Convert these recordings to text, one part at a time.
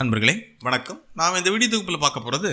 அன்பர்களே வணக்கம். நாம் இந்த வீடியோ தொகுப்பில் பார்க்க போகிறது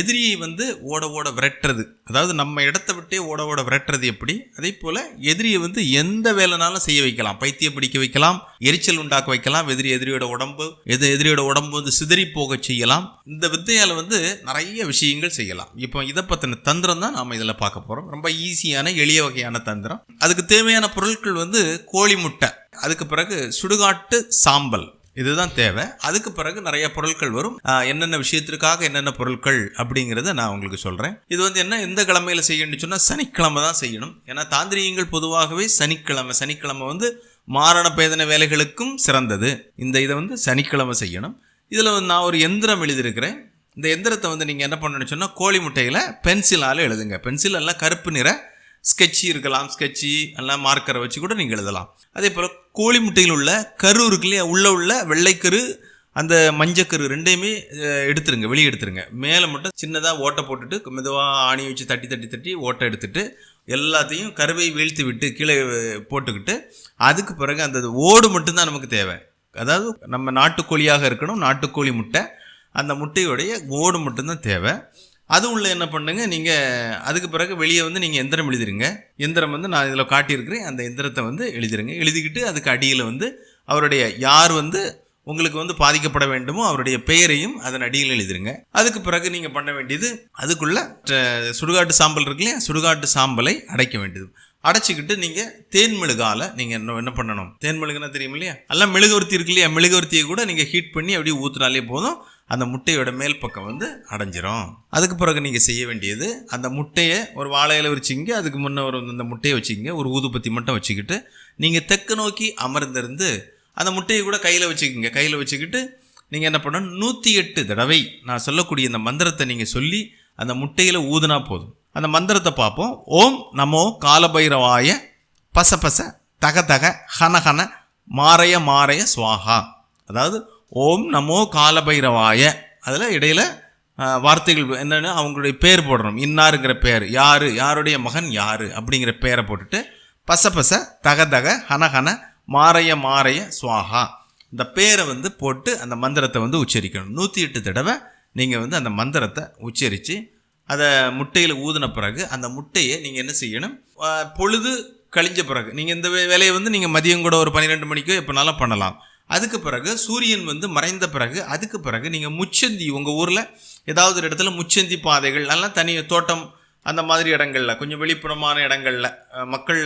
எதிரியை வந்து ஓட ஓட விரட்டுறது. அதாவது நம்ம இடத்த விட்டே ஓட ஓட விரட்டுறது எப்படி? அதே போல் எதிரியை வந்து எந்த வேலைனாலும் செய்ய வைக்கலாம். பைத்தியம் பிடிக்க வைக்கலாம் எரிச்சல் உண்டாக்க வைக்கலாம் எதிரி எதிரியோட உடம்பு எது எதிரியோட உடம்பு வந்து சிதறி போக செய்யலாம். இந்த வித்தையால் வந்து நிறைய விஷயங்கள் செய்யலாம். இப்போ இதை பற்றின தந்திரம் தான் நாம் இதில் பார்க்க போகிறோம் ரொம்ப ஈஸியான எளிய வகையான தந்திரம். அதுக்கு தேவையான பொருட்கள் வந்து கோழி முட்டை. அதுக்கு பிறகு சுடுகாட்டு சாம்பல். இதுதான் தேவை. அதுக்கு பிறகு நிறைய பொருட்கள் வரும். என்னென்ன விஷயத்திற்காக என்னென்ன பொருட்கள் அப்படிங்கிறத நான் உங்களுக்கு சொல்கிறேன் இது வந்து என்ன? எந்த கிழமையில செய்யணும்னு சொன்னால் சனிக்கிழமை தான் செய்யணும். ஏன்னா தாந்திரிகங்கள் பொதுவாகவே சனிக்கிழமை. சனிக்கிழமை வந்து மாரண பேதன வேலைகளுக்கும் சிறந்தது. இந்த இதை வந்து சனிக்கிழமை செய்யணும். இதில் வந்து நான் ஒரு எந்திரம் எழுதியிருக்கிறேன். இந்த எந்திரத்தை வந்து நீங்கள் என்ன பண்ணணும்னு சொன்னால் கோழி முட்டையில் பென்சிலால் எழுதுங்க. பென்சில் எல்லாம் கருப்பு நிற ஸ்கெட்சி இருக்கலாம் ஸ்கெட்சி எல்லாம் மார்க்கரை வச்சு கூட நீங்கள் எழுதலாம். அதே போல் கோழி முட்டையில் உள்ள கரு இருக்கு இல்லையா? உள்ளே உள்ள வெள்ளைக்கரு அந்த மஞ்சக்கரு ரெண்டையுமே எடுத்துருங்க வெளியே எடுத்துருங்க. மேலே மட்டும் சின்னதாக ஓட்டை போட்டுட்டு மெதுவாக ஆணி வச்சு தட்டி தட்டி தட்டி ஓட்டை எடுத்துட்டு எல்லாத்தையும் கருவை வீழ்த்தி விட்டு கீழே போட்டுக்கிட்டு அதுக்கு பிறகு அந்த ஓடு மட்டும்தான் நமக்கு தேவை. அதாவது நம்ம நாட்டுக்கோழியாக இருக்கணும் நாட்டுக்கோழி முட்டை அந்த முட்டையுடைய ஓடு மட்டும்தான் தேவை. அது உள்ள என்ன பண்ணுங்க நீங்கள் அதுக்கு பிறகு வெளியே வந்து நீங்கள் எந்திரம் எழுதிருங்க. எந்திரம் வந்து நான் இதில் காட்டியிருக்கிறேன். அந்த எந்திரத்தை வந்து எழுதிருங்க. எழுதிக்கிட்டு அதுக்கு அடியில் வந்து அவருடைய யார் வந்து உங்களுக்கு வந்து பாதிக்கப்பட வேண்டுமோ அவருடைய பெயரையும் அதன் அடியில் எழுதிருங்க. அதுக்கு பிறகு நீங்கள் பண்ண வேண்டியது அதுக்குள்ள சுடுகாட்டு சாம்பல் இருக்கு இல்லையா? சுடுகாட்டு சாம்பலை அடைக்க வேண்டியது. அடைச்சிக்கிட்டு நீங்கள் தேன் மெழுகால நீங்கள் என்ன என்ன பண்ணணும்? தேன் மெழுகுனா தெரியும் இல்லையா? எல்லாம் மெழுகுவர்த்தி இருக்கு இல்லையா? மெழுகுவர்த்தியை கூட நீங்கள் ஹீட் பண்ணி அப்படியே ஊற்றுனாலே போதும். அந்த முட்டையோட மேல் பக்கம் வந்து அடைஞ்சிரும். அதுக்கு பிறகு நீங்கள் செய்ய வேண்டியது அந்த முட்டையை ஒரு வாழையில் வச்சுங்க அதுக்கு முன்னே ஒரு அந்த முட்டையை வச்சுக்கிங்க ஒரு ஊதுபத்தி மட்டும் வச்சுக்கிட்டு நீங்கள் தெற்கு நோக்கி அமர்ந்திருந்து அந்த முட்டையை கூட கையில் வச்சுக்கோங்க. கையில் வச்சுக்கிட்டு நீங்கள் என்ன பண்ணணும்? நூற்றி எட்டு தடவை நான் சொல்லக்கூடிய இந்த மந்திரத்தை நீங்கள் சொல்லி அந்த முட்டையில் ஊதுனா போதும். அந்த மந்திரத்தை பார்ப்போம். ஓம் நமோ காலபைரவாய பச பச தக தக ஹன ஹன மாரைய மாறைய சுவாகா அதாவது ஓம் நமோ காலபைரவாய. அதில் இடையில் வார்த்தைகள் என்னென்னு அவங்களுடைய பேர் போடணும். இன்னாருங்கிற பேர். யார்? யாருடைய மகன் யார்? அப்படிங்கிற பேரை போட்டுட்டு பச பச தக தக ஹன ஹன மாரைய மாறைய சுவாகா. இந்த பேரை வந்து போட்டு அந்த மந்திரத்தை வந்து உச்சரிக்கணும். நூற்றி எட்டு தடவை நீங்கள் வந்து அந்த மந்திரத்தை உச்சரித்து அதை முட்டையில் ஊதின பிறகு அந்த முட்டையை நீங்கள் என்ன செய்யணும்? பொழுது கழிஞ்ச பிறகு நீங்கள் இந்த வேலையை வந்து நீங்கள் மதியம் கூட ஒரு பன்னிரெண்டு மணிக்கோ எப்போனாலும் பண்ணலாம். அதுக்கு பிறகு சூரியன் வந்து மறைந்த பிறகு அதுக்கு பிறகு நீங்கள் முச்சந்தி உங்கள் ஊரில் ஏதாவது ஒரு இடத்துல முச்சந்தி பாதைகள் நல்லா தனி தோட்டம் அந்த மாதிரி இடங்கள்ல கொஞ்சம் வெளிப்புறமான இடங்கள்ல மக்கள்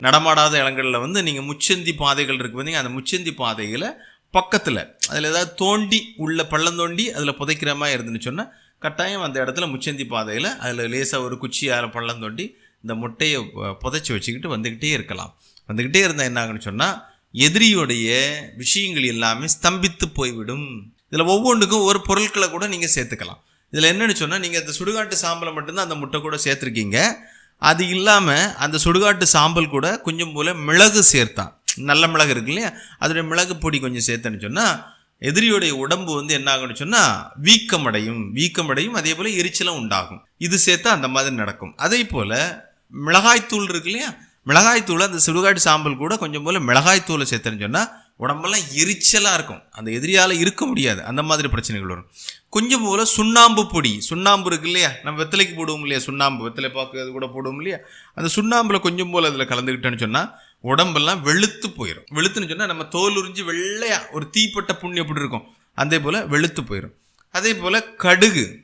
நடமாடாத இடங்கள்ல வந்து நீங்கள் முச்சந்தி பாதைகள் இருக்கு பார்த்தீங்க அந்த முச்சந்தி பாதையில் பக்கத்தில் அதில் ஏதாவது தோண்டி உள்ள பள்ளம் தோண்டி அதில் புதைக்கிற மாதிரி இருந்துன்னு சொன்னால் கட்டாயம் அந்த இடத்துல முச்சந்தி பாதையில் அதில் லேசாக ஒரு குச்சியால் பள்ளம் தோண்டி இந்த முட்டையை புதைச்சி வச்சுக்கிட்டு வந்துக்கிட்டே இருக்கலாம். வந்துக்கிட்டே இருந்தால் என்ன ஆகுன்னு சொன்னால் எதிரியுடைய விஷயங்கள் எல்லாமே ஸ்தம்பித்து போய்விடும். இதில் ஒவ்வொன்றுக்கும் ஒரு பொருட்களை கூட நீங்கள் சேர்த்துக்கலாம். இதில் என்னென்னு சொன்னால் நீங்கள் அந்த சுடுகாட்டு சாம்பலை மட்டும்தான் அந்த முட்டை கூட சேர்த்துருக்கீங்க. அது இல்லாமல் அந்த சுடுகாட்டு சாம்பல் கூட கொஞ்சம் போல் மிளகு சேர்த்தான். நல்ல மிளகு இருக்கு இல்லையா? அதோடைய மிளகு பொடி கொஞ்சம் சேர்த்தேன்னு சொன்னால் எதிரியுடைய உடம்பு வந்து என்ன ஆகும்னு சொன்னால் வீக்கமடையும். வீக்கமடையும் அதே போல் எரிச்சலும் உண்டாகும். இது சேர்த்தா அந்த மாதிரி நடக்கும். அதே போல் மிளகாய்த்தூள் இருக்கு இல்லையா? மிளகாய்த்தூள் அந்த சுடுகாடு சாம்பல் கூட கொஞ்சம் போல் மிளகாய்த்தூளை சேர்த்தேன்னு சொன்னால் உடம்பெல்லாம் எரிச்சலாக இருக்கும். அந்த எதிரியால் இருக்க முடியாது. அந்த மாதிரி பிரச்சனைகள் வரும். கொஞ்சம் போல் சுண்ணாம்பு பொடி. சுண்ணாம்பு இருக்கு இல்லையா? நம்ம வெத்தலைக்கு போடுவோம் இல்லையா? சுண்ணாம்பு. வெத்தலை பாக்கு அது கூட போடுவோம் இல்லையா? அந்த சுண்ணாம்பில் கொஞ்சம் போல் அதில் கலந்துக்கிட்டேன்னு சொன்னால் உடம்பெல்லாம் வெளுத்து போயிடும் வெளுத்துன்னு சொன்னால் நம்ம தோல் உறிஞ்சி வெள்ளையாக ஒரு தீப்பட்ட புண்ணு எப்படி இருக்கும்? அதே போல் வெளுத்து போயிடும் அதே போல் கடுகு.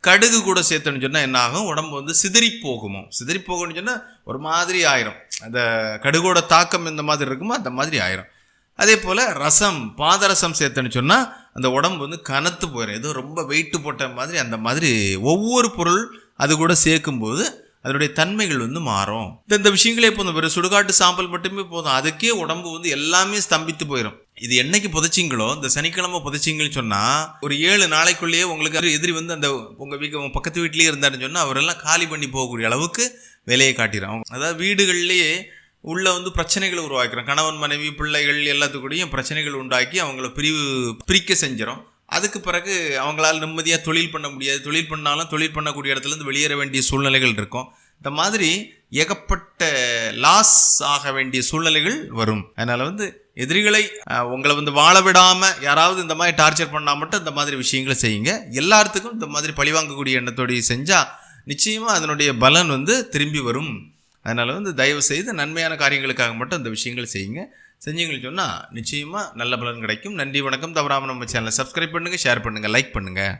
கடுகு கூட சேர்த்தோன்னு சொன்னால் என்ன ஆகும் உடம்பு வந்து சிதறி போகுமோ சிதறி போகும்னு சொன்னால் ஒரு மாதிரி ஆயிரும். அந்த கடுகோட தாக்கம் இந்த மாதிரி இருக்குமோ அந்த மாதிரி ஆயிரும். அதே போல் ரசம் பாதரசம் சேர்த்தோன்னு சொன்னால் அந்த உடம்பு வந்து கனத்து போயிடும் ஏதோ ரொம்ப வெயிட்டு போட்ட மாதிரி அந்த மாதிரி ஒவ்வொரு பொருள் அது கூட சேர்க்கும்போது அதனுடைய தன்மைகள் வந்து மாறும். இந்த விஷயங்களே போதும். வெறும் சுடுகாட்டு சாம்பல் மட்டுமே போதும். அதுக்கே உடம்பு வந்து எல்லாமே ஸ்தம்பித்து போயிடும் இது என்னைக்கு புதைச்சிங்களோ இந்த சனிக்கிழமை புதைச்சிங்கன்னு சொன்னால் ஒரு ஏழு நாளைக்குள்ளேயே உங்களுக்கு எதிரி வந்து அந்த உங்கள் வீட்டு உங்க பக்கத்து வீட்லேயே இருந்தாருன்னு சொன்னால் அவரெல்லாம் காலி பண்ணி போகக்கூடிய அளவுக்கு வேலையை காட்டிடும் அதாவது வீடுகள்லேயே உள்ள வந்து பிரச்சனைகளை உருவாக்கிறோம். கணவன் மனைவி பிள்ளைகள் எல்லாத்துக்கூடயும் பிரச்சனைகள் உண்டாக்கி அவங்கள பிரிவு பிரிக்க செஞ்சிடும் அதுக்கு பிறகு அவங்களால் நிம்மதியாக தொழில் பண்ண முடியாது. தொழில் பண்ணாலும் தொழில் பண்ணக்கூடிய இடத்துலேருந்து வெளியேற வேண்டிய சூழ்நிலைகள் இருக்கும். இந்த மாதிரி ஏகப்பட்ட லாஸ் ஆக வேண்டிய சூழ்நிலைகள் வரும். அதனால் வந்து எதிரிகளை உங்களை வந்து வாழ விடாமல் யாராவது இந்த மாதிரி டார்ச்சர் பண்ணால் மட்டும் இந்த மாதிரி விஷயங்களை செய்யுங்க. எல்லாத்துக்கும் இந்த மாதிரி பழிவாங்கக்கூடிய எண்ணத்தோடைய செஞ்சால் நிச்சயமாக அதனுடைய பலன் வந்து திரும்பி வரும். அதனால் வந்து தயவு செய்து நன்மையான காரியங்களுக்காக மட்டும் இந்த விஷயங்களை செய்யுங்க. செஞ்சீங்கன்னு சொன்னால் நிச்சயமாக நல்ல பலன் கிடைக்கும். நன்றி வணக்கம். தவறாமல் நம்ம சேனலை சப்ஸ்கிரைப் பண்ணுங்கள் ஷேர் பண்ணுங்கள் லைக் பண்ணுங்கள்